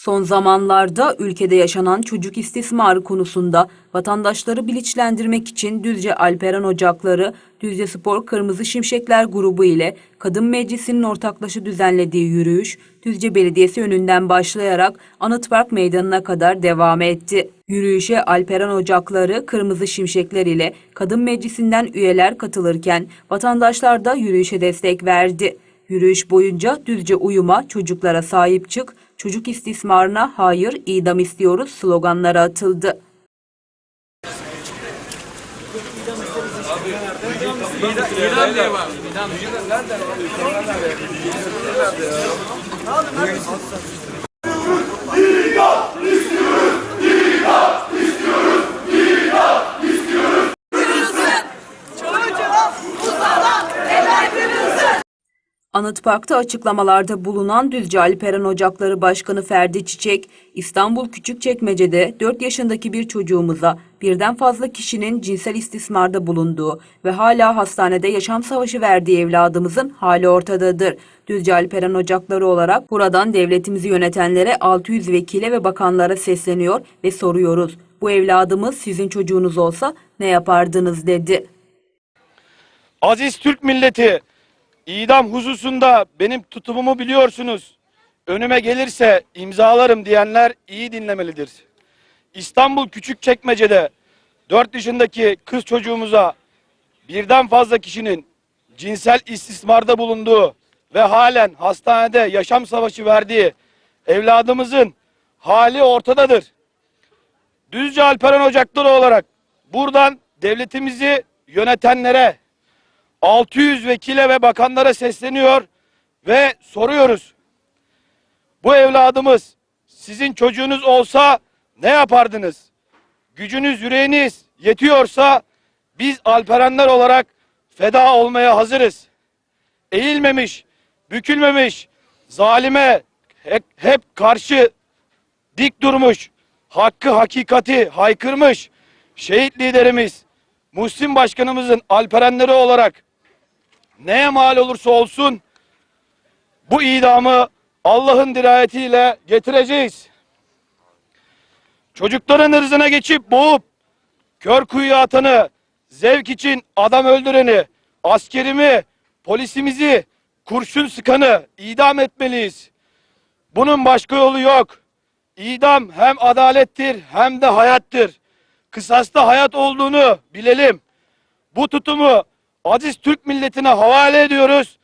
Son zamanlarda ülkede yaşanan çocuk istismarı konusunda vatandaşları bilinçlendirmek için Düzce Alperen Ocakları, Düzce Spor Kırmızı Şimşekler grubu ile Kadın Meclisi'nin ortaklaşa düzenlediği yürüyüş, Düzce Belediyesi önünden başlayarak Anıtpark Meydanı'na kadar devam etti. Yürüyüşe Alperen Ocakları, Kırmızı Şimşekler ile Kadın Meclisi'nden üyeler katılırken vatandaşlar da yürüyüşe destek verdi. Yürüyüş boyunca Düzce uyuma, çocuklara sahip çık, çocuk istismarına hayır, idam istiyoruz sloganları atıldı. Anıtpark'ta açıklamalarda bulunan Düzce Alperen Ocakları Başkanı Ferdi Çiçek, İstanbul Küçükçekmece'de 4 yaşındaki bir çocuğumuza birden fazla kişinin cinsel istismarda bulunduğu ve hala hastanede yaşam savaşı verdiği evladımızın hali ortadadır. Düzce Alperen Ocakları olarak buradan devletimizi yönetenlere 600 vekile ve bakanlara sesleniyor ve soruyoruz. Bu evladımız sizin çocuğunuz olsa ne yapardınız dedi. Aziz Türk milleti, idam hususunda benim tutumumu biliyorsunuz. Önüme gelirse imzalarım diyenler iyi dinlemelidir. İstanbul Küçükçekmece'de 4 yaşındaki kız çocuğumuza birden fazla kişinin cinsel istismarda bulunduğu ve halen hastanede yaşam savaşı verdiği evladımızın hali ortadadır. Düzce Alperen Ocakları olarak buradan devletimizi yönetenlere 600 vekile ve bakanlara sesleniyor ve soruyoruz. Bu evladımız sizin çocuğunuz olsa ne yapardınız? Gücünüz, yüreğiniz yetiyorsa biz Alperenler olarak feda olmaya hazırız. Eğilmemiş, bükülmemiş, zalime hep, hep karşı dik durmuş, hakkı hakikati haykırmış şehit liderimiz Muhsin Başkanımızın alperenleri olarak neye mal olursa olsun bu idamı Allah'ın dirayetiyle getireceğiz. Çocukların ırzına geçip boğup kör kuyuya atanı, zevk için adam öldüreni, askerimi, polisimizi, kurşun sıkanı idam etmeliyiz. Bunun başka yolu yok. İdam hem adalettir hem de hayattır. Kısasta hayat olduğunu bilelim. Bu tutumu aziz Türk milletine havale ediyoruz.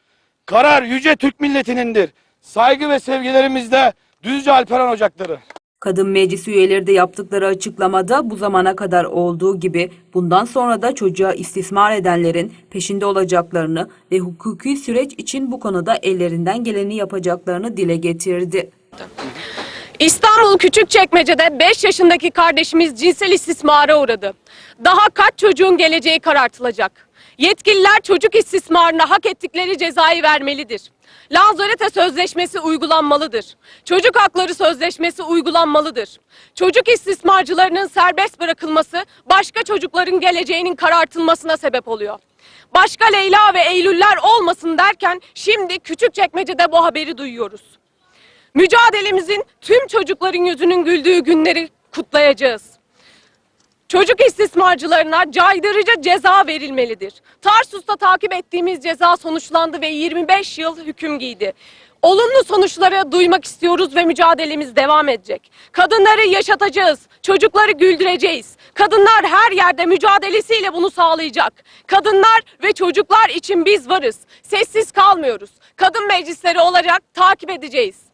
Karar yüce Türk milletinindir. Saygı ve sevgilerimizle Düzce Alperen Ocakları. Kadın meclis üyeleri de yaptıkları açıklamada bu zamana kadar olduğu gibi bundan sonra da çocuğa istismar edenlerin peşinde olacaklarını ve hukuki süreç için bu konuda ellerinden geleni yapacaklarını dile getirdi. İstanbul Küçükçekmece'de 5 yaşındaki kardeşimiz cinsel istismara uğradı. Daha kaç çocuğun geleceği karartılacak. Yetkililer çocuk istismarına hak ettikleri cezayı vermelidir. Lanzarote Sözleşmesi uygulanmalıdır. Çocuk Hakları Sözleşmesi uygulanmalıdır. Çocuk istismarcılarının serbest bırakılması başka çocukların geleceğinin karartılmasına sebep oluyor. Başka Leyla ve Eylüller olmasın derken şimdi Küçükçekmece'de bu haberi duyuyoruz. Mücadelemizin tüm çocukların yüzünün güldüğü günleri kutlayacağız. Çocuk istismarcılarına caydırıcı ceza verilmelidir. Tarsus'ta takip ettiğimiz ceza sonuçlandı ve 25 yıl hüküm giydi. Olumlu sonuçları duymak istiyoruz ve mücadelemiz devam edecek. Kadınları yaşatacağız, çocukları güldüreceğiz. Kadınlar her yerde mücadelesiyle bunu sağlayacak. Kadınlar ve çocuklar için biz varız. Sessiz kalmıyoruz. Kadın meclisleri olarak takip edeceğiz.